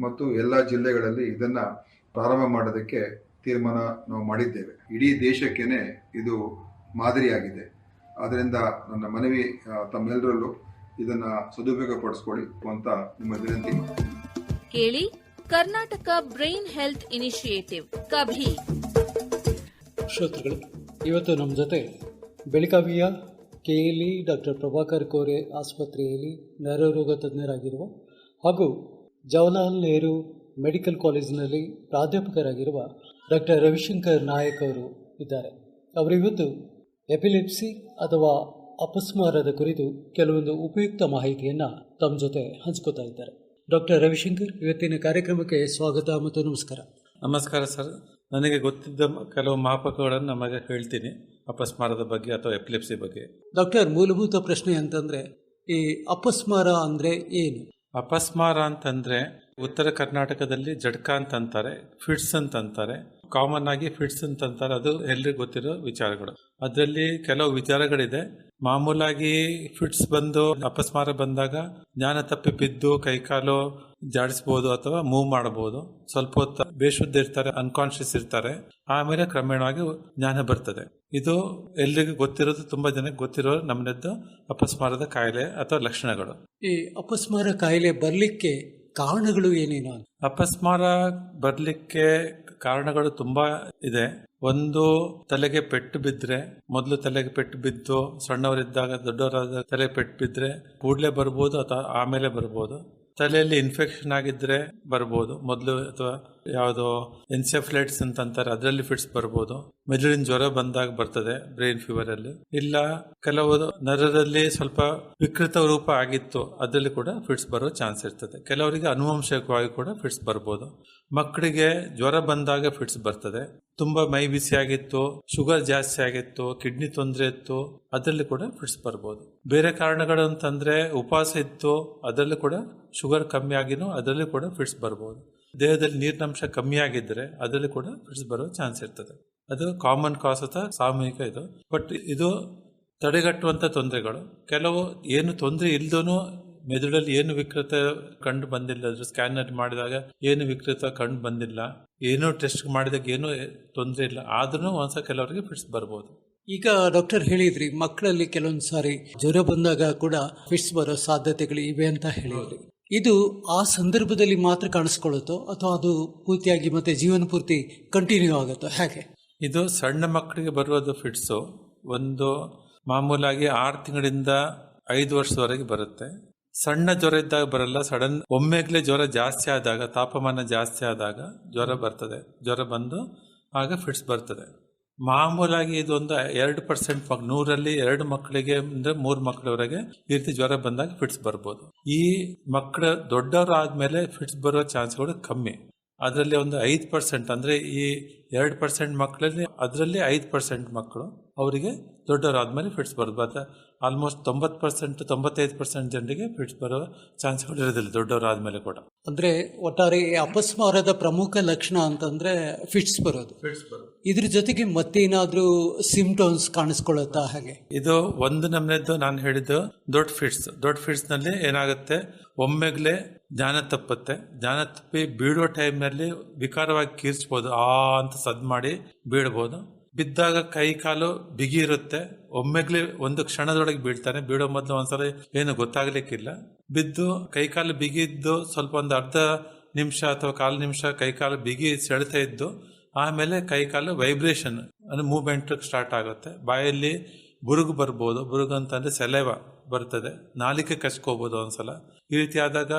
ಮತ್ತು ಎಲ್ಲ ಜಿಲ್ಲೆಗಳಲ್ಲಿ ಇದನ್ನ ಪ್ರಾರಂಭ ಮಾಡೋದಕ್ಕೆ ತೀರ್ಮಾನ ನಾವು ಮಾಡಿದ್ದೇವೆ. ಇಡೀ ದೇಶಕ್ಕೇನೆ ಇದು ಮಾದರಿಯಾಗಿದೆ. ಆದ್ದರಿಂದ ನನ್ನ ಮನವಿ ತಮ್ಮೆಲ್ಲರಲ್ಲೂ ಇದನ್ನ ಸದುಪಯೋಗ ಪಡಿಸ್ಕೊಳ್ಳಿ ಅಂತ ನಿಮ್ಮ ವಿನಂತಿ. ಕೇಳಿ Karnataka brain health initiative KaBHI. ಶ್ರೋತೃಗಳು ಇವತ್ತು ನಮ್ಮ ಜೊತೆ ಬೆಳಗಾವಿಯ ಕೆಎಲಿ ಡಾಕ್ಟರ್ ಪ್ರಭಾಕರ್ ಕೋರೆ ಆಸ್ಪತ್ರೆಯಲ್ಲಿ ನರರೋಗ ತಜ್ಞರಾಗಿರುವ ಹಾಗೂ ಜವಾಹರ್ಲಾಲ್ ನೆಹರು ಮೆಡಿಕಲ್ ಕಾಲೇಜಿನಲ್ಲಿ ಪ್ರಾಧ್ಯಾಪಕರಾಗಿರುವ ಡಾಕ್ಟರ್ ರವಿಶಂಕರ್ ನಾಯಕ್ ಅವರು ಇದ್ದಾರೆ. ಅವರಿವತ್ತು ಎಪಿಲೆಪ್ಸಿ ಅಥವಾ ಅಪಸ್ಮಾರದ ಕುರಿತು ಕೆಲವೊಂದು ಉಪಯುಕ್ತ ಮಾಹಿತಿಯನ್ನು ತಮ್ಮ ಜೊತೆ ಹಂಚ್ಕೋತಾ ಇದ್ದಾರೆ. ಡಾಕ್ಟರ್ ರವಿಶಂಕರ್ ಇವತ್ತಿನ ಕಾರ್ಯಕ್ರಮಕ್ಕೆ ಸ್ವಾಗತ ಮತ್ತು ನಮಸ್ಕಾರ. ನಮಸ್ಕಾರ ಸರ್. ನನಗೆ ಗೊತ್ತಿದ್ದ ಕೆಲವು ಮಾಪಕಗಳನ್ನು ನಮಗೆ ಹೇಳ್ತೀನಿ. ಅಪಸ್ಮಾರದ ಬಗ್ಗೆ ಅಥವಾ ಎಪಿಲೆಪ್ಸಿ ಬಗ್ಗೆ. ಡಾಕ್ಟರ್ ಮೂಲಭೂತ ಪ್ರಶ್ನೆ ಅಂತಂದರೆ ಈ ಅಪಸ್ಮಾರ ಅಂದರೆ ಏನು? ಅಪಸ್ಮಾರ ಅಂತಂದ್ರೆ ಉತ್ತರ ಕರ್ನಾಟಕದಲ್ಲಿ ಜಡ್ಕ ಅಂತಂತಾರೆ ಫಿಟ್ಸ್ ಅಂತ ಅಂತಾರೆ ಕಾಮನ್ ಆಗಿ ಫಿಟ್ಸ್ ಅಂತ ಅಂತಾರೆ. ಅದು ಎಲ್ರಿಗೂ ಗೊತ್ತಿರೋ ವಿಚಾರಗಳು. ಅದರಲ್ಲಿ ಕೆಲವು ವಿಚಾರಗಳಿದೆ. ಮಾಮೂಲಾಗಿ ಫಿಟ್ಸ್ ಬಂದು ಅಪಸ್ಮಾರ ಬಂದಾಗ ಜ್ಞಾನ ತಪ್ಪಿ ಬಿದ್ದು ಕೈಕಾಲು ಜಾಡಿಸ್ಬೋದು ಅಥವಾ ಮೂವ್ ಮಾಡಬಹುದು ಸ್ವಲ್ಪ ಹೊತ್ತು ಬೇಶುದ್ಧ ಇರ್ತಾರೆ ಅನ್ಕಾನ್ಶಿಯಸ್ ಇರ್ತಾರೆ. ಆಮೇಲೆ ಕ್ರಮೇಣವಾಗಿ ಜ್ಞಾನ ಬರ್ತದೆ. ಇದು ಎಲ್ರಿಗೂ ಗೊತ್ತಿರೋದು, ತುಂಬಾ ಜನಕ್ಕೆ ಗೊತ್ತಿರೋ ನಮ್ಮದ್ದು ಅಪಸ್ಮಾರದ ಕಾಯಿಲೆ ಅಥವಾ ಲಕ್ಷಣಗಳು. ಈ ಅಪಸ್ಮಾರ ಕಾಯಿಲೆ ಬರಲಿಕ್ಕೆ ಕಾರಣಗಳು ಏನೇನು ಅಪಸ್ಮಾರ ಬರ್ಲಿಕ್ಕೆ ಕಾರಣಗಳು ತುಂಬಾ ಇದೆ. ಒಂದು, ತಲೆಗೆ ಪೆಟ್ಟು ಬಿದ್ರೆ, ಮೊದಲು ತಲೆಗೆ ಪೆಟ್ಟು ಬಿದ್ದು, ಸಣ್ಣವರಿದ್ದಾಗ ದೊಡ್ಡವರಾದ ತಲೆ ಪೆಟ್ಟು ಬಿದ್ರೆ, ಕೂಡಲೇ ಬರ್ಬೋದು ಅಥವಾ ಆಮೇಲೆ ಬರ್ಬೋದು. ತಲೆಯಲ್ಲಿ ಇನ್ಫೆಕ್ಷನ್ ಆಗಿದ್ರೆ ಬರ್ಬೋದು, ಮೊದಲು ಅಥವಾ ಯಾವುದೋ ಎನ್ಸೆಫ್ಲೈಟ್ಸ್ ಅಂತ ಅಂತಾರೆ, ಅದರಲ್ಲಿ ಫಿಟ್ಸ್ ಬರ್ಬೋದು. ಮೆದುಳಿನ ಜ್ವರ ಬಂದಾಗ ಬರ್ತದೆ ಬ್ರೈನ್ ಫೀವರ್ ಅಲ್ಲಿ. ಇಲ್ಲ, ಕೆಲವು ನರದಲ್ಲಿ ಸ್ವಲ್ಪ ವಿಕೃತ ರೂಪ ಆಗಿತ್ತು, ಅದರಲ್ಲಿ ಕೂಡ ಫಿಟ್ಸ್ ಬರೋ ಚಾನ್ಸ್ ಇರ್ತದೆ. ಕೆಲವರಿಗೆ ಅನುವಂಶಕವಾಗಿ ಕೂಡ ಫಿಟ್ಸ್ ಬರ್ಬೋದು. ಮಕ್ಕಳಿಗೆ ಜ್ವರ ಬಂದಾಗ ಫಿಟ್ಸ್ ಬರ್ತದೆ. ತುಂಬಾ ಮೈ ಬಿಸಿ ಆಗಿತ್ತು, ಶುಗರ್ ಜಾಸ್ತಿ ಆಗಿತ್ತು, ಕಿಡ್ನಿ ತೊಂದರೆ ಇತ್ತು, ಅದರಲ್ಲಿ ಕೂಡ ಫಿಟ್ಸ್ ಬರ್ಬೋದು. ಬೇರೆ ಕಾರಣಗಳು ಅಂತಂದ್ರೆ ಉಪವಾಸ ಇತ್ತು, ಅದರಲ್ಲಿ ಕೂಡ ಶುಗರ್ ಕಮ್ಮಿ ಆಗಿನೂ ಅದರಲ್ಲಿ ಕೂಡ ಫಿಟ್ಸ್ ಬರ್ಬೋದು. ದೇಹದಲ್ಲಿ ನೀರಿನಂಶ ಕಮ್ಮಿ ಆಗಿದ್ರೆ ಅದರಲ್ಲಿ ಕೂಡ ಫಿಟ್ಸ್ ಬರೋ ಚಾನ್ಸ್ ಇರ್ತದೆ. ಅದು ಕಾಮನ್ ಕಾಸ್ ಅಥವಾ ಸಾಮೂಹಿಕ ಇದು. ಬಟ್ ಇದು ತಡೆಗಟ್ಟುವಂಥ ತೊಂದರೆಗಳು. ಕೆಲವು ಏನು ತೊಂದರೆ ಇಲ್ದೂ ಮೆದುಳಲ್ಲಿ ಏನು ವಿಕೃತ ಕಂಡು ಬಂದಿಲ್ಲ. ಅದ್ರ ಸ್ಕ್ಯಾನರ್ ಮಾಡಿದಾಗ ಏನು ವಿಕೃತ ಕಂಡು ಬಂದಿಲ್ಲ. ಏನು ಟೆಸ್ಟ್ ಮಾಡಿದಾಗ ಏನು ತೊಂದರೆ ಇಲ್ಲ. ಆದ್ರೂ ಒಂದ್ಸ ಕೆಲವರಿಗೆ ಫಿಟ್ಸ್ ಬರ್ಬೋದು. ಈಗ ಡಾಕ್ಟರ್ ಹೇಳಿದ್ರಿ, ಮಕ್ಕಳಲ್ಲಿ ಕೆಲವೊಂದು ಸಾರಿ ಜ್ವರ ಬಂದಾಗ ಕೂಡ ಫಿಟ್ಸ್ ಬರೋ ಸಾಧ್ಯತೆಗಳು ಇವೆ ಅಂತ ಹೇಳಿದ್ರಿ. ಇದು ಆ ಸಂದರ್ಭದಲ್ಲಿ ಮಾತ್ರ ಕಾಣಿಸ್ಕೊಳ್ಳುತ್ತೋ ಅಥವಾ ಅದು ಪೂರ್ತಿಯಾಗಿ ಮತ್ತೆ ಜೀವನ ಪೂರ್ತಿ ಕಂಟಿನ್ಯೂ ಆಗುತ್ತೋ ಹೇಗೆ? ಇದು ಸಣ್ಣ ಮಕ್ಕಳಿಗೆ ಬರುವುದು ಫಿಟ್ಸು ಒಂದು ಮಾಮೂಲಾಗಿ ಆರು ತಿಂಗಳಿಂದ ಐದು ವರ್ಷದವರೆಗೆ ಬರುತ್ತೆ. ಸಣ್ಣ ಜ್ವರ ಇದ್ದಾಗ ಬರಲ್ಲ. ಸಡನ್ ಒಮ್ಮೆಗ್ಲೇ ಜ್ವರ ಜಾಸ್ತಿ ಆದಾಗ, ತಾಪಮಾನ ಜಾಸ್ತಿ ಆದಾಗ ಜ್ವರ ಬರ್ತದೆ. ಜ್ವರ ಬಂದು ಆಗ ಫಿಟ್ಸ್ ಬರ್ತದೆ. ಮಾಮೂಲಾಗಿ ಇದೊಂದು ಎರಡು ಪರ್ಸೆಂಟ್ ನೂರಲ್ಲಿ ಎರಡು ಮಕ್ಕಳಿಗೆ ಅಂದ್ರೆ ಮೂರು ಮಕ್ಕಳವರೆಗೆ ಈ ರೀತಿ ಜ್ವರ ಬಂದಾಗ ಫಿಟ್ಸ್ ಬರ್ಬೋದು. ಈ ಮಕ್ಕಳು ದೊಡ್ಡವರು ಆದ್ಮೇಲೆ ಫಿಟ್ಸ್ ಬರೋ ಚಾನ್ಸ್ಗಳು ಕಮ್ಮಿ. ಅದರಲ್ಲಿ ಒಂದು ಐದು ಪರ್ಸೆಂಟ್ ಅಂದ್ರೆ ಈ ಎರಡು ಪರ್ಸೆಂಟ್ ಮಕ್ಕಳಲ್ಲಿ, ಅದರಲ್ಲಿ ಐದು ಪರ್ಸೆಂಟ್ ಮಕ್ಕಳು. ಅವರಿಗೆ ದೊಡ್ಡವರಾದ್ಮೇಲೆ ಫಿಟ್ಸ್ ಬರ್ಬೋದು ಆಲ್ಮೋಸ್ಟ್ ತೊಂಬತ್ತು ಪರ್ಸೆಂಟ್ ತೊಂಬತ್ತೈದು ಪರ್ಸೆಂಟ್ ಜನರಿಗೆ ಫಿಟ್ಸ್ ಬರೋ ಚಾನ್ಸ್ಗಳು ಇರೋದಿಲ್ಲ ದೊಡ್ಡವರಾದ್ಮೇಲೆ ಕೂಡ. ಅಂದರೆ ಒಟ್ಟಾರೆ ಈ ಅಪಸ್ಮಾರದ ಪ್ರಮುಖ ಲಕ್ಷಣ ಅಂತಂದ್ರೆ ಫಿಟ್ಸ್ ಬರೋದು. ಫಿಟ್ಸ್ ಬರೋದು. ಇದ್ರ ಜೊತೆಗೆ ಮತ್ತೇನಾದರೂ ಸಿಂಪ್ಟಮ್ಸ್ ಕಾಣಿಸ್ಕೊಳ್ಳುತ್ತಾ ಹಾಗೆ? ಇದು ಒಂದು ನಮ್ಮನೆದ್ದು ನಾನು ಹೇಳಿದ್ದು ದೊಡ್ಡ ಫಿಟ್ಸ್ ದೊಡ್ಡ ಫಿಟ್ಸ್ನಲ್ಲಿ ಏನಾಗುತ್ತೆ? ಒಮ್ಮೆಗ್ಲೆ ಜ್ಞಾನ ತಪ್ಪುತ್ತೆ. ಜ್ಞಾನ ತಪ್ಪಿ ಬೀಳೋ ಟೈಮ್ನಲ್ಲಿ ವಿಕಾರವಾಗಿ ಕೀರ್ಸ್ಬೋದು ಆ ಅಂತ ಸದ್ ಮಾಡಿ ಬೀಳ್ಬೋದು. ಬಿದ್ದಾಗ ಕೈ ಕಾಲು ಬಿಗಿ ಇರುತ್ತೆ. ಒಮ್ಮೆಗ್ಲೆ ಒಂದು ಕ್ಷಣದೊಳಗೆ ಬೀಳ್ತಾನೆ. ಬೀಳೋ ಮೊದಲು ಒಂದ್ಸಲ ಏನು ಗೊತ್ತಾಗ್ಲಿಕ್ಕಿಲ್ಲ. ಬಿದ್ದು ಕೈ ಕಾಲು ಬಿಗಿದ್ದು ಸ್ವಲ್ಪ ಒಂದು ಅರ್ಧ ನಿಮಿಷ ಅಥವಾ ಕಾಲು ನಿಮಿಷ ಕೈ ಕಾಲು ಬಿಗಿ ಸೆಳೆತಾ ಇದ್ದು ಆಮೇಲೆ ಕೈ ಕಾಲು ವೈಬ್ರೇಷನ್ ಅಂದ್ರೆ ಮೂವ್ಮೆಂಟ್ ಸ್ಟಾರ್ಟ್ ಆಗುತ್ತೆ. ಬಾಯಲ್ಲಿ ಬುರುಗು ಬರ್ಬೋದು. ಬುರುಗು ಅಂತಂದ್ರೆ ಸೆಲೆವ ಬರ್ತದೆ. ನಾಲಿಕೆ ಕಚ್ಕೋಬಹುದು ಒಂದ್ಸಲ. ಈ ರೀತಿ ಆದಾಗ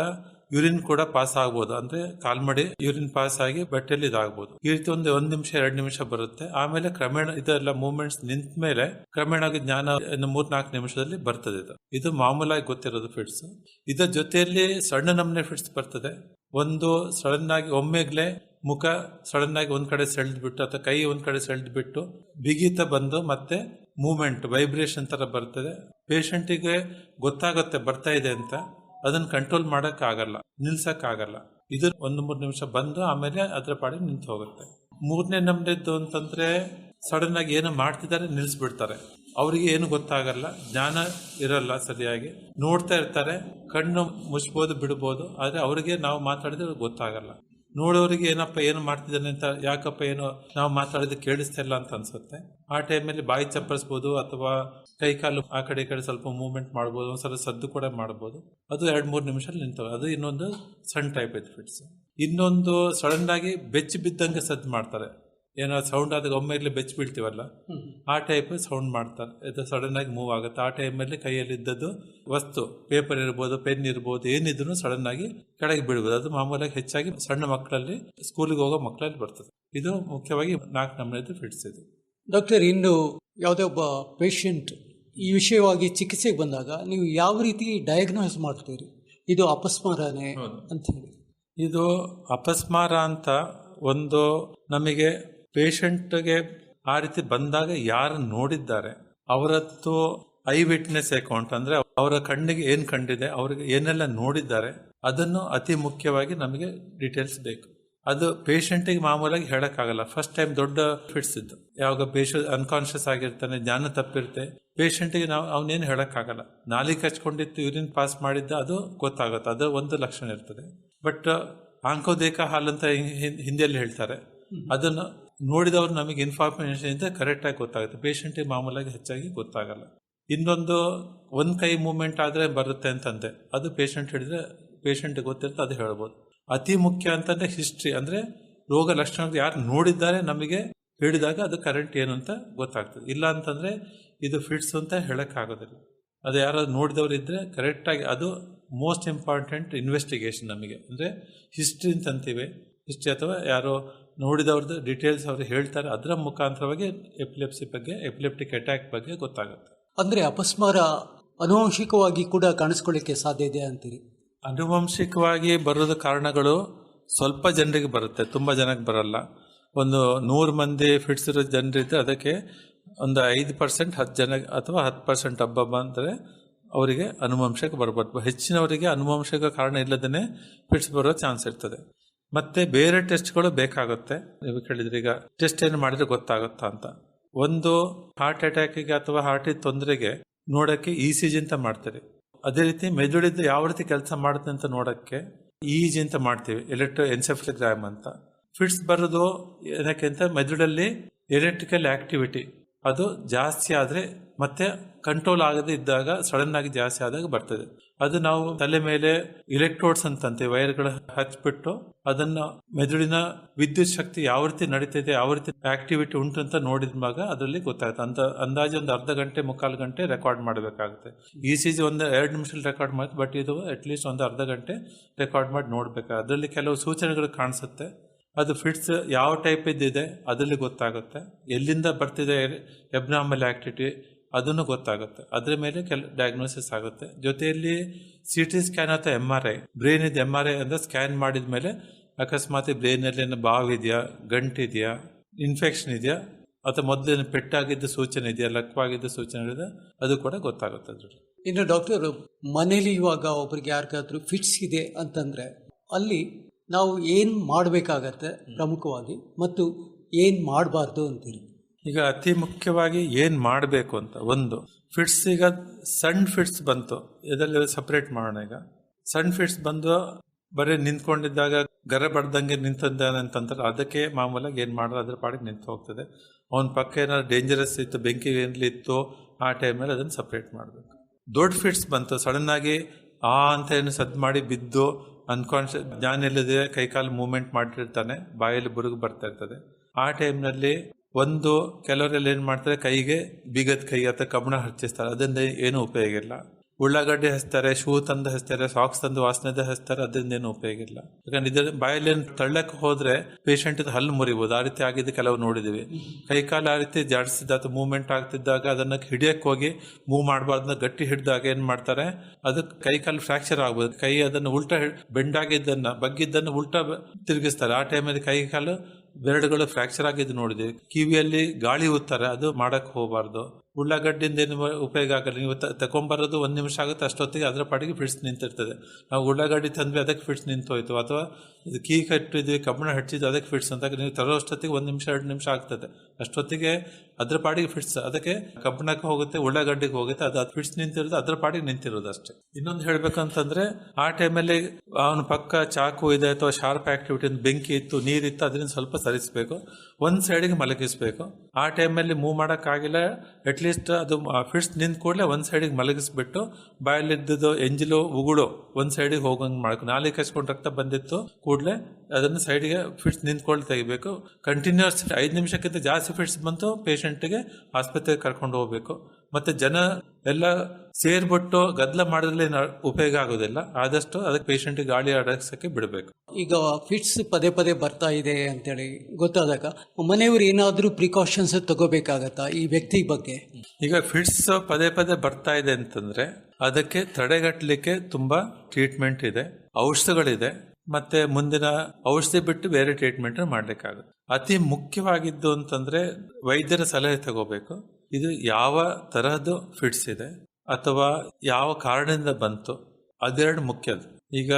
ಯೂರಿನ್ ಕೂಡ ಪಾಸ್ ಆಗ್ಬೋದು. ಅಂದ್ರೆ ಕಾಲ್ಮಡಿ ಯೂರಿನ್ ಪಾಸ್ ಆಗಿ ಬಟ್ಟೆಯಲ್ಲಿ ಇದಾಗ್ಬೋದು. ಈ ರೀತಿ ಒಂದು ಒಂದ್ ನಿಮಿಷ, ಎರಡು ನಿಮಿಷ ಬರುತ್ತೆ. ಆಮೇಲೆ ಕ್ರಮೇಣ ಇದೆಲ್ಲ ಮೂವ್ಮೆಂಟ್ಸ್ ನಿಂತ ಮೇಲೆ ಕ್ರಮೇಣ ಆಗಿ ಜ್ಞಾನ ಇನ್ನು ಮೂರ್ನಾಲ್ಕು ನಿಮಿಷದಲ್ಲಿ ಬರ್ತದೆ ಇದು. ಇದು ಮಾಮೂಲಾಗಿ ಗೊತ್ತಿರೋದು ಫಿಟ್ಸ್ ಇದರ ಜೊತೆಯಲ್ಲಿ ಸಣ್ಣ ನಮೂನೆ ಫಿಟ್ಸ್ ಬರ್ತದೆ. ಒಂದು ಸಡನ್ ಆಗಿ ಒಮ್ಮೆಗ್ಲೆ ಮುಖ ಸಡನ್ ಆಗಿ ಒಂದ್ ಕಡೆ ಸೆಳೆದ್ ಬಿಟ್ಟು ಅಥವಾ ಕೈ ಒಂದ್ ಕಡೆ ಸೆಳೆದ್ ಬಿಟ್ಟು ಬಿಗಿತ ಬಂದು ಮತ್ತೆ ಮೂವ್ಮೆಂಟ್ ವೈಬ್ರೇಷನ್ ತರ ಬರ್ತದೆ. ಪೇಷಂಟಿಗೆ ಗೊತ್ತಾಗುತ್ತೆ ಬರ್ತಾ ಇದೆ ಅಂತ. ಅದನ್ನ ಕಂಟ್ರೋಲ್ ಮಾಡಕ್ ಆಗಲ್ಲ ನಿಲ್ಸಕ್ ಆಗಲ್ಲ ಇದು ಒಂದು ಮೂರು ನಿಮಿಷ ಬಂದು ಆಮೇಲೆ ಅದ್ರ ಪಾಡಿಗೆ ನಿಂತು ಹೋಗುತ್ತೆ. ಮೂರನೇ ನಮ್ದಿದ್ದು ಅಂತಂದ್ರೆ ಸಡನ್ ಆಗಿ ಏನು ಮಾಡ್ತಿದ್ದಾರೆ ನಿಲ್ಸ್ಬಿಡ್ತಾರೆ. ಅವರಿಗೆ ಏನು ಗೊತ್ತಾಗಲ್ಲ, ಜ್ಞಾನ ಇರಲ್ಲ ಸರಿಯಾಗಿ. ನೋಡ್ತಾ ಇರ್ತಾರೆ, ಕಣ್ಣು ಮುಚ್ಬೋದು, ಬಿಡ್ಬೋದು, ಆದ್ರೆ ಅವರಿಗೆ ನಾವು ಮಾತಾಡಿದ್ರೆ ಗೊತ್ತಾಗಲ್ಲ. ನೋಡೋರಿಗೆ ಏನಪ್ಪ, ಏನು ಮಾಡ್ತಿದ್ದಾನೆ ಅಂತ, ಯಾಕಪ್ಪ, ಏನು ನಾವು ಮಾತಾಡಿದ್ರೆ ಕೇಳಿಸ್ತಾ ಇಲ್ಲ ಅಂತ ಅನ್ಸುತ್ತೆ. ಆ ಟೈಮಲ್ಲಿ ಬಾಯಿ ಚಪ್ಪರಿಸ್ಬೋದು ಅಥವಾ ಕೈ ಕಾಲು ಆ ಕಡೆ ಈ ಕಡೆ ಸ್ವಲ್ಪ ಮೂವ್ಮೆಂಟ್ ಮಾಡ್ಬೋದು ಒಂದ್ಸಲ ಸದ್ದು ಕೂಡ ಮಾಡ್ಬೋದು. ಅದು ಎರಡು ಮೂರು ನಿಮಿಷ ನಿಂತವೆ. ಅದು ಇನ್ನೊಂದು ಸಣ್ಣ ಟೈಪ್ ಐತೆ ಫಿಟ್ಸ್ ಇನ್ನೊಂದು ಸಡನ್ ಆಗಿ ಬೆಚ್ಚ ಬಿದ್ದಂಗೆ ಸದ್ದು ಮಾಡ್ತಾರೆ. ಏನೋ ಸೌಂಡ್ ಆದಾಗ ಒಮ್ಮೆ ಇಲ್ಲಿ ಬೆಚ್ಚ ಬೀಳ್ತೀವಲ್ಲ? ಆ ಟೈಪ್ ಸೌಂಡ್ ಮಾಡ್ತಾರೆ. ಇದು ಸಡನ್ ಆಗಿ ಮೂವ್ ಆಗುತ್ತೆ. ಆ ಟೈಮಲ್ಲಿ ಕೈಯಲ್ಲಿ ಇದ್ದದ್ದು ವಸ್ತು ಪೇಪರ್ ಇರ್ಬೋದು ಪೆನ್ ಇರ್ಬೋದು ಏನಿದ್ರು ಸಡನ್ ಆಗಿ ಕೆಳಗೆ ಬೀಳ್ಬೋದು. ಅದು ಮಾಮೂಲಾಗಿ ಹೆಚ್ಚಾಗಿ ಸಣ್ಣ ಮಕ್ಕಳಲ್ಲಿ ಸ್ಕೂಲಿಗೆ ಹೋಗೋ ಮಕ್ಕಳಲ್ಲಿ ಬರ್ತದೆ. ಇದು ಮುಖ್ಯವಾಗಿ ನಾಲ್ಕು ನಮೂನೆದು ಫಿಟ್ಸ್ ಇದು. ಡಾಕ್ಟರ್ ಇನ್ನು ಯಾವುದೇ ಒಬ್ಬ ಪೇಷಂಟ್ ಈ ವಿಷಯವಾಗಿ ಚಿಕಿತ್ಸೆಗೆ ಬಂದಾಗ ನೀವು ಯಾವ ರೀತಿ ಡಯಾಗ್ನೋಸ್ ಮಾಡ್ತೀರಿ? ಇದು ಅಪಸ್ಮಾರನೆ ಅಂತ ಹೇಳಿ. ಇದು ಅಪಸ್ಮಾರ ಅಂತ ಒಂದು ನಮಗೆ ಪೇಷಂಟ್ಗೆ ಆ ರೀತಿ ಬಂದಾಗ ಯಾರು ನೋಡಿದ್ದಾರೆ? ಅವರದ್ದು ಐ ವಿಟ್ನೆಸ್ ಅಕೌಂಟ್ ಅಂದ್ರೆ ಅವರ ಕಣ್ಣಿಗೆ ಏನ್ ಕಂಡಿದೆ ಅವ್ರಿಗೆ ಏನೆಲ್ಲ ನೋಡಿದ್ದಾರೆ ಅದನ್ನು ಅತಿ ಮುಖ್ಯವಾಗಿ ನಮಗೆ ಡೀಟೇಲ್ಸ್ ಬೇಕು. ಅದು ಪೇಷಂಟಿಗೆ ಮಾಮೂಲಾಗಿ ಹೇಳಕ್ಕಾಗಲ್ಲ. ಫಸ್ಟ್ ಟೈಮ್ ದೊಡ್ಡ ಫಿಟ್ಸ್ ಇದ್ದು. ಯಾವಾಗ ಪೇಷಂಟ್ ಅನ್ಕಾನ್ಶಿಯಸ್ ಆಗಿರ್ತಾನೆ ಜ್ಞಾನ ತಪ್ಪಿರುತ್ತೆ ಪೇಷಂಟಿಗೆ ನಾವು ಅವನೇನು ಹೇಳಕ್ಕಾಗಲ್ಲ. ನಾಲಿ ಕಚ್ಕೊಂಡಿತ್ತು ಯೂರಿನ್ ಪಾಸ್ ಮಾಡಿದ್ದ ಅದು ಗೊತ್ತಾಗುತ್ತೆ. ಅದು ಒಂದು ಲಕ್ಷಣ ಇರ್ತದೆ. ಬಟ್ ಆಂಕೋದೇಕ ಹಾಲ್ ಅಂತ ಹಿಂದಿಯಲ್ಲಿ ಹೇಳ್ತಾರೆ. ಅದನ್ನು ನೋಡಿದವರು ನಮಗೆ ಇನ್ಫಾರ್ಮೇಶನ್ ಇಂದ ಕರೆಕ್ಟಾಗಿ ಗೊತ್ತಾಗುತ್ತೆ. ಪೇಷಂಟಿಗೆ ಮಾಮೂಲಾಗಿ ಹೆಚ್ಚಾಗಿ ಗೊತ್ತಾಗಲ್ಲ. ಇನ್ನೊಂದು ಒಂದು ಕೈ ಮೂವ್ಮೆಂಟ್ ಆದರೆ ಬರುತ್ತೆ ಅಂತಂದೆ. ಅದು ಪೇಷಂಟ್ ಹಿಡಿದ್ರೆ ಪೇಷಂಟ್ಗೆ ಗೊತ್ತಿರುತ್ತೆ ಅದು ಹೇಳ್ಬೋದು. ಅತಿ ಮುಖ್ಯ ಅಂತಂದ್ರೆ ಹಿಸ್ಟ್ರಿ ಅಂದ್ರೆ ರೋಗ ಲಕ್ಷಣ ಯಾರು ನೋಡಿದ್ದಾರೆ ನಮಗೆ ಹೇಳಿದಾಗ ಅದು ಕರೆಂಟ್ ಏನು ಅಂತ ಗೊತ್ತಾಗ್ತದೆ. ಇಲ್ಲ ಅಂತಂದ್ರೆ ಇದು ಫಿಟ್ಸ್ ಅಂತ ಹೇಳಕ್ಕಾಗೋದಿಲ್ಲ. ಅದು ಯಾರು ನೋಡಿದವರು ಇದ್ರೆ ಕರೆಕ್ಟಾಗಿ ಅದು ಮೋಸ್ಟ್ ಇಂಪಾರ್ಟೆಂಟ್ ಇನ್ವೆಸ್ಟಿಗೇಷನ್ ನಮಗೆ. ಅಂದರೆ ಹಿಸ್ಟ್ರಿ ಅಂತ ಅಂತೀವಿ ಹಿಸ್ಟ್ರಿ ಅಥವಾ ಯಾರೋ ನೋಡಿದವ್ರದ್ದು ಡೀಟೇಲ್ಸ್ ಅವರು ಹೇಳ್ತಾರೆ, ಅದರ ಮುಖಾಂತರವಾಗಿ ಎಪಿಲೆಪ್ಸಿ ಬಗ್ಗೆ ಎಪಿಲೆಪ್ಟಿಕ್ ಅಟ್ಯಾಕ್ ಬಗ್ಗೆ ಗೊತ್ತಾಗುತ್ತೆ. ಅಂದ್ರೆ ಅಪಸ್ಮಾರ ಅನುವಂಶಿಕವಾಗಿ ಕೂಡ ಕಾಣಿಸ್ಕೊಳ್ಳಿಕ್ಕೆ ಸಾಧ್ಯ ಇದೆ ಅಂತೀರಿ? ಅನುವಂಶಿಕವಾಗಿ ಬರೋದ ಕಾರಣಗಳು ಸ್ವಲ್ಪ ಜನರಿಗೆ ಬರುತ್ತೆ, ತುಂಬ ಜನಕ್ಕೆ ಬರಲ್ಲ. ಒಂದು ನೂರು ಮಂದಿ ಫಿಟ್ಸ್ ಇರೋ ಜನರಿದ್ದರೆ ಅದಕ್ಕೆ ಒಂದು ಐದು ಪರ್ಸೆಂಟ್ ಹತ್ತು ಜನ ಅಥವಾ ಹತ್ತು ಪರ್ಸೆಂಟ್ ಹಬ್ಬ ಬಂದರೆ ಅವರಿಗೆ ಅನುವಂಶಕ್ಕೆ ಬರಬಾರ್ದು ಹೆಚ್ಚಿನವರಿಗೆ ಅನುವಂಶಕ ಕಾರಣ ಇಲ್ಲದೇ ಫಿಟ್ಸ್ ಬರೋ ಚಾನ್ಸ್ ಇರ್ತದೆ. ಮತ್ತೆ ಬೇರೆ ಟೆಸ್ಟ್ಗಳು ಬೇಕಾಗುತ್ತೆ. ನೀವು ಕೇಳಿದ್ರೆ ಈಗ ಟೆಸ್ಟ್ ಏನು ಮಾಡಿದ್ರೆ ಗೊತ್ತಾಗುತ್ತಾ ಅಂತ. ಒಂದು ಹಾರ್ಟ್ ಅಟ್ಯಾಕಿಗೆ ಅಥವಾ ಹಾರ್ಟಿನ ತೊಂದರೆಗೆ ನೋಡೋಕ್ಕೆ ಇ ಸಿ ಜಿ ಅಂತ ಮಾಡ್ತಾರೆ. ಅದೇ ರೀತಿ ಮೆದುಳಿದ್ದು ಯಾವ ರೀತಿ ಕೆಲಸ ಮಾಡುತ್ತೆ ಅಂತ ನೋಡೋಕ್ಕೆ ಈಜಿ ಅಂತ ಮಾಡ್ತೀವಿ. ಎಲೆಕ್ಟ್ರೋ ಎನ್ಸೆಫ್ಲಿಗ್ರಾಮ್ ಅಂತ. ಫಿಟ್ಸ್ ಬರೋದು ಏನಕ್ಕೆ ಅಂತ ಮೆದುಳಲ್ಲಿ ಎಲೆಕ್ಟ್ರಿಕಲ್ ಆಕ್ಟಿವಿಟಿ ಅದು ಜಾಸ್ತಿ ಆದರೆ ಮತ್ತೆ ಕಂಟ್ರೋಲ್ ಆಗದೆ ಇದ್ದಾಗ ಸಡನ್ ಆಗಿ ಜಾಸ್ತಿ ಆದಾಗ ಬರ್ತದೆ. ಅದು ನಾವು ತಲೆ ಮೇಲೆ ಇಲೆಕ್ಟ್ರೋಡ್ಸ್ ಅಂತಂತೆ ವೈರ್ಗಳು ಹಚ್ಬಿಟ್ಟು ಅದನ್ನ ಮೆದುಳಿನ ವಿದ್ಯುತ್ ಶಕ್ತಿ ಯಾವ ರೀತಿ ನಡೀತಿದೆ ಯಾವ ರೀತಿ ಆಕ್ಟಿವಿಟಿ ಉಂಟು ಅಂತ ನೋಡಿದಾಗ ಅದರಲ್ಲಿ ಗೊತ್ತಾಗುತ್ತೆ. ಅಂತ, ಅಂದಾಜು ಒಂದು ಅರ್ಧ ಗಂಟೆ, ಮುಕ್ಕಾಲು ಗಂಟೆ ರೆಕಾರ್ಡ್ ಮಾಡಬೇಕಾಗುತ್ತೆ. ಈ ಸಿ ಜಿ ಒಂದು ಎರಡು ನಿಮಿಷದಲ್ಲಿ ರೆಕಾರ್ಡ್ ಮಾಡುತ್ತೆ ಬಟ್ ಇದು ಅಟ್ಲೀಸ್ಟ್ ಒಂದು ಅರ್ಧ ಗಂಟೆ ರೆಕಾರ್ಡ್ ಮಾಡಿ ನೋಡ್ಬೇಕು. ಅದರಲ್ಲಿ ಕೆಲವು ಸೂಚನೆಗಳು ಕಾಣಿಸುತ್ತೆ. ಅದು ಫಿಟ್ಸ್ ಯಾವ ಟೈಪ್ ಇದ್ದಿದೆ, ಅದರಲ್ಲಿ ಗೊತ್ತಾಗುತ್ತೆ. ಎಲ್ಲಿಂದ ಬರ್ತಿದೆ ಎಬ್ನಾಮಲ್ ಆಕ್ಟಿವಿಟಿ ಅದನ್ನು ಗೊತ್ತಾಗುತ್ತೆ. ಅದ್ರ ಮೇಲೆ ಕೆಲ ಡಯಾಗ್ನೋಸಿಸ್ ಆಗುತ್ತೆ. ಜೊತೆಯಲ್ಲಿ ಸಿ ಟಿ ಸ್ಕ್ಯಾನ್ ಅಥವಾ ಎಂ ಆರ್ ಐ ಬ್ರೈನ್ ಇದು ಎಂ ಆರ್ ಐ ಅಂತ ಸ್ಕ್ಯಾನ್ ಮಾಡಿದ ಮೇಲೆ ಅಕಸ್ಮಾತ್ ಬ್ರೈನಲ್ಲಿ ಏನು ಬಾವಿದೆಯಾ ಗಂಟಿದೆಯಾ ಇನ್ಫೆಕ್ಷನ್ ಇದೆಯಾ ಅಥವಾ ಮೊದಲಿನ ಪೆಟ್ಟಾಗಿದ್ದ ಸೂಚನೆ ಇದೆಯಾ, ಲಕ್ವಾಗಿದ್ದ ಸೂಚನೆ ಇದೆ ಅದು ಕೂಡ ಗೊತ್ತಾಗುತ್ತೆ ಅದರಲ್ಲಿ. ಇನ್ನು ಡಾಕ್ಟರ್ ಮನೇಲಿ ಇವಾಗ ಒಬ್ರಿಗೆ ಯಾರಿಗಾದ್ರೂ ಫಿಟ್ಸ್ ಇದೆ ಅಂತಂದ್ರೆ, ಅಲ್ಲಿ ನಾವು ಏನು ಮಾಡಬೇಕಾಗತ್ತೆ ಪ್ರಮುಖವಾಗಿ, ಮತ್ತು ಏನು ಮಾಡಬಾರ್ದು ಅಂತೀರಿ? ಈಗ ಅತಿ ಮುಖ್ಯವಾಗಿ ಏನು ಮಾಡಬೇಕು ಅಂತ, ಒಂದು ಫಿಟ್ಸ್ ಈಗ ಸಣ್ಣ ಫಿಟ್ಸ್ ಬಂತು. ಇದರಲ್ಲಿ ಸಪ್ರೇಟ್ ಮಾಡೋಣ ಈಗ. ಸಣ್ಣ ಫಿಟ್ಸ್ ಬಂದು ಬರೀ ನಿಂತ್ಕೊಂಡಿದ್ದಾಗ ಗರ ಬಡ್ದಂಗೆ ನಿಂತಿದ್ದಾನೆ ಅಂತಂದ್ರೆ ಅದಕ್ಕೆ ಮಾಮೂಲಾಗಿ ಏನು ಮಾಡೋದು, ಅದ್ರ ಪಾಡಿಗೆ ನಿಂತು ಹೋಗ್ತದೆ. ಅವನ ಪಕ್ಕ ಏನಾದ್ರು ಡೇಂಜರಸ್ ಇತ್ತು, ಬೆಂಕಿ ಏನ್ಲಿ ಇತ್ತು, ಆ ಟೈಮಲ್ಲಿ ಅದನ್ನು ಸಪ್ರೇಟ್ ಮಾಡಬೇಕು. ದೊಡ್ಡ ಫಿಟ್ಸ್ ಬಂತು ಸಡನ್ ಆಗಿ ಆ ಅಂತ ಏನು ಸದ್ದು ಮಾಡಿ ಬಿದ್ದು ಅನ್ಕಾನ್ಶಿಯಸ್ ಜ್ಞಾನ ಇಲ್ಲದೆ ಕೈಕಾಲು ಮೂವ್ಮೆಂಟ್ ಮಾಡಿರ್ತಾನೆ ಬಾಯಲ್ಲಿ ಬುರುಗು ಬರ್ತಾ ಇರ್ತದೆ. ಆ ಟೈಮ್ನಲ್ಲಿ ಒಂದು ಕೆಲವರೆಲ್ಲ ಏನು ಮಾಡ್ತಾರೆ? ಕೈಗೆ ಬೀಗದ ಕೈ ಅಥವಾ ಕಬ್ಬಣ ಹಚ್ಚಿಸ್ತಾರೆ ಅದರಿಂದ ಏನು ಉಪಯೋಗ ಇಲ್ಲ. ಉಳ್ಳಾಗಡ್ಡೆ ಹಚ್ತಾರೆ, ಶೂ ತಂದು ಹಚ್ತಾರೆ ಸಾಕ್ಸ್ ತಂದು ವಾಸನೆದ ಹಚ್ತಾರೆ, ಅದರಿಂದ ಏನು ಉಪಯೋಗ ಇಲ್ಲ. ಯಾಕಂದ್ರೆ ಇದ್ರ ಬಾಯಲ್ಲಿ ತಳ್ಳಕ್ಕೆ ಹೋದ್ರೆ ಪೇಷಂಟ್ ಹಲ್ಲು ಮುರಿಬಹುದು ಆ ರೀತಿ ಆಗಿದ್ದು ಕೆಲವು ನೋಡಿದೀವಿ. ಕೈ ಕಾಲು ಆ ರೀತಿ ಜಾಡಿಸಿದ ಅಥವಾ ಮೂವ್ಮೆಂಟ್ ಆಗ್ತಿದ್ದಾಗ ಅದನ್ನ ಹಿಡಿಯಕ್ಕೆ ಹೋಗಿ ಮೂವ್ ಮಾಡಬಾರ್ದು ಗಟ್ಟಿ ಹಿಡಿದಾಗ ಏನ್ ಮಾಡ್ತಾರೆ? ಅದಕ್ಕೆ ಕೈ ಕಾಲು ಫ್ರಾಕ್ಚರ್ ಆಗ್ಬೋದು. ಕೈ ಅದನ್ನು ಉಲ್ಟಾ ಬೆಂಡಾಗಿದ್ದನ್ನ, ಬಗ್ಗಿದ್ದನ್ನು ಉಲ್ಟಾ ತಿರುಗಿಸ್ತಾರೆ. ಆ ಟೈಮಲ್ಲಿ ಕೈ ಕಾಲು ಬೆರಳುಗಳು ಫ್ರಾಕ್ಚರ್ ಆಗಿದ್ದು ನೋಡಿದೆ. ಕಿವಿಯಲ್ಲಿ ಗಾಳಿ ಊದ್ತಾರೆ ಅದು ಮಾಡಕ್ ಹೋಗಬಾರ್ದು. ಉಳ್ಳಾಗಡ್ಡಿಂದ ಏನು ಉಪಯೋಗ ಆಗಲ್ಲ. ನೀವು ತಗೊಂಬರೋದು ಒಂದು ನಿಮಿಷ ಆಗುತ್ತೆ, ಅಷ್ಟೊತ್ತಿಗೆ ಅದರ ಪಾಡಿಗೆ ಫಿಟ್ಸ್ ನಿಂತಿರ್ತದೆ. ನಾವು ಉಳ್ಳಾಗಡ್ಡಿ ತಂದ್ವಿ, ಅದಕ್ಕೆ ಫಿಟ್ಸ್ ನಿಂತೋಯ್ತು. ಅಥವಾ ಇದು ಕೀ ಕಟ್ಟಿದ್ವಿ, ಕಬ್ಬಣ ಹಚ್ಚಿದ್ವಿ, ಅದಕ್ಕೆ ಫಿಟ್ಸ್ ಅಂತ. ನೀವು ತರೋ ಅಷ್ಟೊತ್ತಿಗೆ ಒಂದು ನಿಮಿಷ, ಎರಡು ನಿಮಿಷ ಆಗ್ತದೆ. ಅಷ್ಟೊತ್ತಿಗೆ ಅದರ ಪಾಡಿಗೆ ಫಿಟ್ಸ್ ಅದಕ್ಕೆ ಕಬ್ಬಣಕ್ಕೆ ಹೋಗುತ್ತೆ, ಉಳ್ಳಾಗಡ್ಡಿಗೆ ಹೋಗುತ್ತೆ, ಅದು ಅದು ಫಿಟ್ಸ್ ನಿಂತಿರೋದು, ಅದ್ರ ಪಾಡಿಗೆ ನಿಂತಿರೋದು ಅಷ್ಟೇ. ಇನ್ನೊಂದು ಹೇಳ್ಬೇಕಂತಂದ್ರೆ, ಆ ಟೈಮಲ್ಲಿ ಅವನ ಪಕ್ಕ ಚಾಕು ಇದೆ ಅಥವಾ ಶಾರ್ಪ್ ಆಕ್ಟಿವಿಟಿ ಬೆಂಕಿ ಇತ್ತು, ನೀರಿತ್ತು ಅದರಿಂದ ಸ್ವಲ್ಪ ಸರಿಸಬೇಕು. ಒಂದು ಸೈಡಿಗೆ ಮಲಗಿಸಬೇಕು. ಆ ಟೈಮಲ್ಲಿ ಮೂವ್ ಮಾಡೋಕ್ಕಾಗಿಲ್ಲ ಅಟ್ಲೀಸ್ಟ್ ಅದು ಫಿಟ್ಸ್ ನಿಂತ ಕೂಡಲೇ ಒಂದು ಸೈಡಿಗೆ ಮಲಗಿಸ್ಬಿಟ್ಟು ಬಾಯಲ್ಲಿದ್ದದ್ದು ಎಂಜಿಲು, ಉಗುಳು ಒಂದು ಸೈಡಿಗೆ ಹೋಗಂಗೆ ಮಾಡಬೇಕು ನಾಲಿಗೆ ಕಚ್ಕೊಂಡು ರಕ್ತ ಬಂದಿತ್ತು, ಕೂಡಲೇ ಅದನ್ನು ಸೈಡಿಗೆ ಫಿಟ್ಸ್ ನಿಂತ್ಕೊಳ್ಳಿ ತೆಗಿಬೇಕು. ಕಂಟಿನ್ಯೂಸ್ ಐದು ನಿಮಿಷಕ್ಕಿಂತ ಜಾಸ್ತಿ ಫಿಟ್ಸ್ ಬಂತು ಪೇಷಂಟ್ಗೆ ಆಸ್ಪತ್ರೆಗೆ ಕರ್ಕೊಂಡು ಹೋಗ್ಬೇಕು. ಮತ್ತೆ ಜನ ಎಲ್ಲ ಸೇರ್ಬಿಟ್ಟು ಗದ್ದಲ ಮಾಡಿದ್ರೆ ಉಪಯೋಗ ಆಗೋದಿಲ್ಲ. ಆದಷ್ಟು ಅದಕ್ಕೆ ಪೇಷಂಟ್ ಗಾಳಿ ಆಡಿಸೋಕ್ಕೆ ಬಿಡಬೇಕು. ಈಗ ಫಿಟ್ಸ್ ಪದೇ ಪದೇ ಬರ್ತಾ ಇದೆ ಅಂತೇಳಿ ಗೊತ್ತಾದಾಗ ಮನೆಯವರು ಏನಾದರೂ ಪ್ರಿಕಾಷನ್ಸ್ ತಗೋಬೇಕಾಗತ್ತಾ ಈ ವ್ಯಕ್ತಿ ಬಗ್ಗೆ? ಈಗ ಫಿಟ್ಸ್ ಪದೇ ಪದೇ ಬರ್ತಾ ಇದೆ ಅಂತಂದ್ರೆ ಅದಕ್ಕೆ ತಡೆಗಟ್ಟಲಿಕ್ಕೆ ತುಂಬಾ ಟ್ರೀಟ್ಮೆಂಟ್ ಇದೆ ಔಷಧಗಳಿದೆ ಮತ್ತೆ ಮುಂದಿನ ಔಷಧಿ ಬಿಟ್ಟು ಬೇರೆ ಟ್ರೀಟ್ಮೆಂಟ್ ಮಾಡ್ಲಿಕ್ಕಾಗುತ್ತೆ. ಅತಿ ಮುಖ್ಯವಾಗಿದ್ದು ಅಂತಂದ್ರೆ ವೈದ್ಯರ ಸಲಹೆ ತಗೋಬೇಕು. ಇದು ಯಾವ ತರಹದ್ದು ಫಿಟ್ಸ್ ಇದೆ ಅಥವಾ ಯಾವ ಕಾರಣದಿಂದ ಬಂತು? ಅದೆರಡು ಮುಖ್ಯ ಈಗ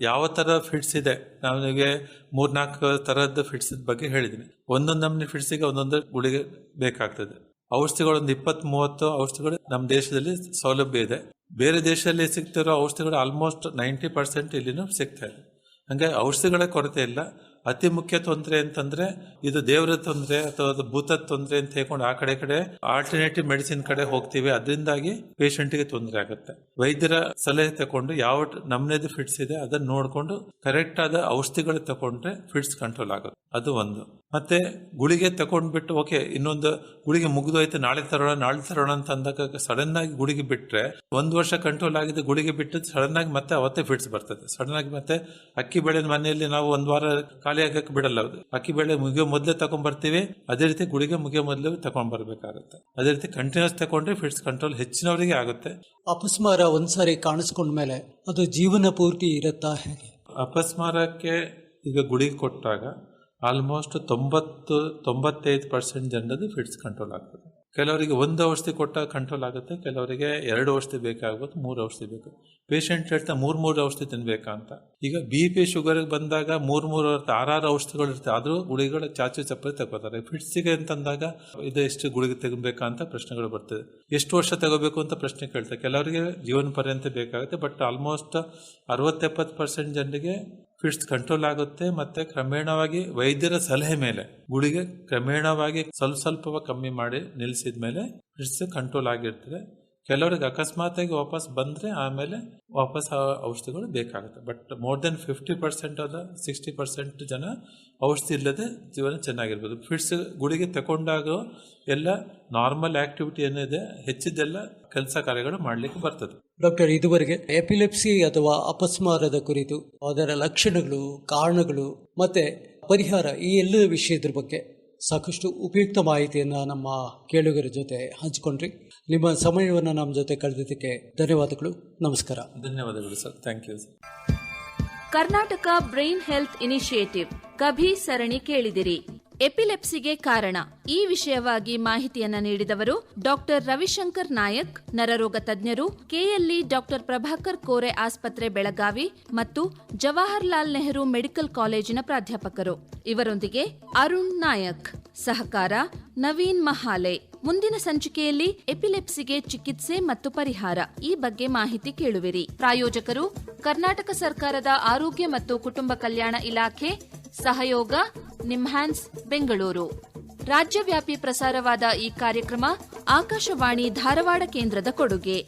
ಯಾವ ತರ ಫಿಟ್ಸ್ ಇದೆ? ನಾನು ನಿಮಗೆ ಮೂರ್ನಾಲ್ಕು ತರಹದ ಫಿಟ್ಸ್ ಬಗ್ಗೆ ಹೇಳಿದ್ದೀನಿ. ಒಂದೊಂದು ನಮ್ನಿ ಫಿಟ್ಸಿಗೆ ಒಂದೊಂದು ಗುಳಿಗೆ ಬೇಕಾಗ್ತದೆ. ಔಷಧಿಗಳು ಒಂದು ಇಪ್ಪತ್ತ್ ಮೂವತ್ತು ಔಷಧಿಗಳು ನಮ್ಮ ದೇಶದಲ್ಲಿ ಸೌಲಭ್ಯ ಇದೆ. ಬೇರೆ ದೇಶದಲ್ಲಿ ಸಿಗ್ತಿರೋ ಔಷಧಿಗಳು ಆಲ್ಮೋಸ್ಟ್ ನೈಂಟಿ ಪರ್ಸೆಂಟ್ ಇಲ್ಲಿನೂ ಸಿಗ್ತಾ ಇದೆ. ಹಂಗೆ ಔಷಧಿಗಳ ಕೊರತೆ ಇಲ್ಲ. ಅತಿ ಮುಖ್ಯ ತೊಂದರೆ ಅಂತಂದ್ರೆ ಇದು ದೇವರ ತೊಂದರೆ ಅಥವಾ ಅದು ಭೂತದ ತೊಂದರೆ ಅಂತ ಹೇಳ್ಕೊಂಡು ಆ ಕಡೆ ಕಡೆ ಆಲ್ಟರ್ನೇಟಿವ್ ಮೆಡಿಸಿನ್ ಕಡೆ ಹೋಗ್ತೀವಿ. ಅದರಿಂದಾಗಿ ಪೇಷಂಟ್ಗೆ ತೊಂದರೆ ಆಗುತ್ತೆ. ವೈದ್ಯರ ಸಲಹೆ ತಗೊಂಡು ಯಾವ ನಮ್ನೆದು ಫಿಟ್ಸ್ ಇದೆ ಅದನ್ನ ನೋಡಿಕೊಂಡು ಕರೆಕ್ಟ್ ಆದ ಔಷಧಿಗಳು ತಗೊಂಡ್ರೆ ಫಿಟ್ಸ್ ಕಂಟ್ರೋಲ್ ಆಗುತ್ತೆ. ಅದು ಒಂದು. ಮತ್ತೆ ಗುಳಿಗೆ ತಗೊಂಡ್ಬಿಟ್ಟು ಓಕೆ ಇನ್ನೊಂದು ಗುಳಿಗೆ ಮುಗಿದೋಯ್ತು ನಾಳೆ ತರೋಣ ನಾಳೆ ತರೋಣ ಅಂತ ಅಂದಾಗ ಸಡನ್ ಆಗಿ ಗುಳಿಗೆ ಬಿಟ್ಟರೆ ಒಂದು ವರ್ಷ ಕಂಟ್ರೋಲ್ ಆಗಿದೆ ಗುಳಿಗೆ ಬಿಟ್ಟು ಸಡನ್ ಆಗಿ ಮತ್ತೆ ಅವತ್ತೇ ಫಿಟ್ಸ್ ಬರ್ತದೆ. ಸಡನ್ ಆಗಿ ಮತ್ತೆ ಅಕ್ಕಿ ಬೆಳೆ ಮನೆಯಲ್ಲಿ ನಾವು ಒಂದ್ ವಾರ ಖಾಲಿ ಆಗಕ್ಕೆ ಬಿಡಲ್ಲ ಅದು. ಅಕ್ಕಿ ಬೆಳೆ ಮುಗಿಯೋ ಮೊದಲೇ ತಗೊಂಡ್ ಬರ್ತೀವಿ ಅದೇ ರೀತಿ ಗುಳಿಗೆ ಮುಗಿಯೋ ಮೊದಲು ತಗೊಂಡ್ ಬರ್ಬೇಕಾಗುತ್ತೆ ಅದೇ ರೀತಿ ಕಂಟಿನ್ಯೂಸ್ ತಗೊಂಡ್ರೆ ಫಿಟ್ಸ್ ಕಂಟ್ರೋಲ್ ಹೆಚ್ಚಿನವರಿಗೆ ಆಗುತ್ತೆ. ಅಪಸ್ಮಾರ ಒಂದ್ಸಾರಿ ಕಾಣಿಸ್ಕೊಂಡ್ಮೇಲೆ ಅದು ಜೀವನ ಪೂರ್ತಿ ಇರುತ್ತಾ ಹೇಗೆ? ಅಪಸ್ಮಾರಕ್ಕೆ ಈಗ ಗುಳಿಗೆ ಕೊಟ್ಟಾಗ ಆಲ್ಮೋಸ್ಟ್ ತೊಂಬತ್ತು, ತೊಂಬತ್ತೈದು ಪರ್ಸೆಂಟ್ ಜನರದ್ದು ಫಿಟ್ಸ್ ಕಂಟ್ರೋಲ್ ಆಗ್ತದೆ. ಕೆಲವರಿಗೆ ಒಂದು ಔಷಧಿ ಕೊಟ್ಟಾಗ ಕಂಟ್ರೋಲ್ ಆಗುತ್ತೆ, ಕೆಲವರಿಗೆ ಎರಡು ಔಷಧಿ ಬೇಕಾಗ್ಬೋದು, ಮೂರು ಔಷಧಿ ಬೇಕು. ಪೇಷಂಟ್ ಹೇಳ್ತಾ ಮೂರು ಮೂರು ಔಷಧಿ ತಿನ್ಬೇಕಾ ಅಂತ. ಈಗ ಬಿ ಪಿ ಶುಗರ್ಗೆ ಬಂದಾಗ ಮೂರು ಮೂರು ಆರಾರು ಔಷಧಿಗಳು ಇರ್ತವೆ ಆದರೂ ಗುಳಿಗಳು ಚಾಚು ಚಪ್ಪಲಿ ತಗೋತಾರೆ. ಫಿಟ್ಸಿಗೆ ಅಂತಂದಾಗ ಇದು ಎಷ್ಟು ಗುಳಿಗೆ ತೆಗಬೇಕಾ ಅಂತ ಪ್ರಶ್ನೆಗಳು ಬರ್ತದೆ. ಎಷ್ಟು ವರ್ಷ ತಗೋಬೇಕು ಅಂತ ಪ್ರಶ್ನೆ ಕೇಳ್ತಾರೆ ಕೆಲವರಿಗೆ ಜೀವನ ಪರ್ಯಂತ ಬೇಕಾಗುತ್ತೆ ಬಟ್ ಆಲ್ಮೋಸ್ಟ್ ಅರವತ್ತೆಪ್ಪತ್ತು ಪರ್ಸೆಂಟ್ ಜನರಿಗೆ ಫಿಟ್ಸ್ ಕಂಟ್ರೋಲ್ ಆಗುತ್ತೆ ಮತ್ತೆ ಕ್ರಮೇಣವಾಗಿ ವೈದ್ಯರ ಸಲಹೆ ಮೇಲೆ, ಗುಳಿಗೆ ಕ್ರಮೇಣವಾಗಿ ಸ್ವಲ್ಪ ಸ್ವಲ್ಪ ಕಮ್ಮಿ ಮಾಡಿ ನಿಲ್ಲಿಸಿದ ಮೇಲೆ ಫಿಟ್ಸ್ ಕಂಟ್ರೋಲ್ ಆಗಿರ್ತದೆ. ಕೆಲವರಿಗೆ ಅಕಸ್ಮಾತಾಗಿ ವಾಪಸ್ ಬಂದ್ರೆ ಆಮೇಲೆ ವಾಪಸ್ ಆ ಔಷಧಿಗಳು ಬೇಕಾಗುತ್ತೆ. But more than fifty percent ಅಲ್ಲ ಸಿಕ್ಸ್ಟಿ ಪರ್ಸೆಂಟ್ ಜನ ಔಷಧಿ ಇಲ್ಲದೆ ಜೀವನ ಚೆನ್ನಾಗಿರ್ಬೋದು. ಫಿಟ್ಸ್ ಗುಳಿಗೆ ತಗೊಂಡಾಗ ಎಲ್ಲ ನಾರ್ಮಲ್ ಆಕ್ಟಿವಿಟಿ ಏನಿದೆ, ಹೆಚ್ಚಿದ್ದೆಲ್ಲ ಕೆಲಸ ಕಾರ್ಯಗಳು ಮಾಡಲಿಕ್ಕೆ ಬರ್ತದೆ. ಡಾಕ್ಟರ್, ಇದುವರೆಗೆ ಎಪಿಲೆಪ್ಸಿ ಅಥವಾ ಅಪಸ್ಮಾರದ ಕುರಿತು ಅದರ ಲಕ್ಷಣಗಳು, ಕಾರಣಗಳು ಮತ್ತೆ ಪರಿಹಾರ ಈ ಎಲ್ಲ ವಿಷಯದ ಬಗ್ಗೆ ಸಾಕಷ್ಟು ಉಪಯುಕ್ತ ಮಾಹಿತಿಯನ್ನು ನಮ್ಮ ಕೇಳುಗರ ಜೊತೆ ಹಂಚಿಕೊಂಡ್ರಿ. ನಿಮ್ಮ ಸಮಯವನ್ನು ನಮ್ಮ ಜೊತೆ ಕಳೆದಿದ್ದಕ್ಕೆ ಧನ್ಯವಾದಗಳು. ನಮಸ್ಕಾರ. ಧನ್ಯವಾದಗಳು sir. Thank you sir Karnataka brain health initiative. KaBHI ಸರಣಿ ಕೇಳಿದಿರಿ. ಎಪಿಲೆಪ್ಸಿಗೆ ಕಾರಣ. ಈ ವಿಷಯವಾಗಿ ಮಾಹಿತಿಯನ್ನು ನೀಡಿದವರು ಡಾಕ್ಟರ್ ರವಿಶಂಕರ್ ನಾಯಕ್, ನರರೋಗ ತಜ್ಞರು, ಕೆಎಲ್ಇ ಡಾಕ್ಟರ್ ಪ್ರಭಾಕರ್ ಕೋರೆ ಆಸ್ಪತ್ರೆ ಬೆಳಗಾವಿ ಮತ್ತು ಜವಾಹರ್ಲಾಲ್ ನೆಹರು ಮೆಡಿಕಲ್ ಕಾಲೇಜಿನ ಪ್ರಾಧ್ಯಾಪಕರು. ಇವರೊಂದಿಗೆ ಅರುಣ್ ನಾಯಕ್. ಸಹಕಾರ ನವೀನ್ ಮಹಾಲೆ. ಮುಂದಿನ ಸಂಚಿಕೆಯಲ್ಲಿ ಎಪಿಲೆಪ್ಸಿಗೆ ಚಿಕಿತ್ಸೆ ಮತ್ತು ಪರಿಹಾರ. ಈ ಬಗ್ಗೆ ಮಾಹಿತಿ ಕೇಳುವಿರಿ. ಪ್ರಾಯೋಜಕರು, ಕರ್ನಾಟಕ ಸರ್ಕಾರದ ಆರೋಗ್ಯ ಮತ್ತು ಕುಟುಂಬ ಕಲ್ಯಾಣ ಇಲಾಖೆ, ಸಹಯೋಗ ನಿಮ್ಹ್ಯಾನ್ಸ್ ಬೆಂಗಳೂರು. ರಾಜ್ಯವ್ಯಾಪಿ ಪ್ರಸಾರವಾದ ಈ ಕಾರ್ಯಕ್ರಮ ಆಕಾಶವಾಣಿ ಧಾರವಾಡ ಕೇಂದ್ರದ ಕೊಡುಗೆ.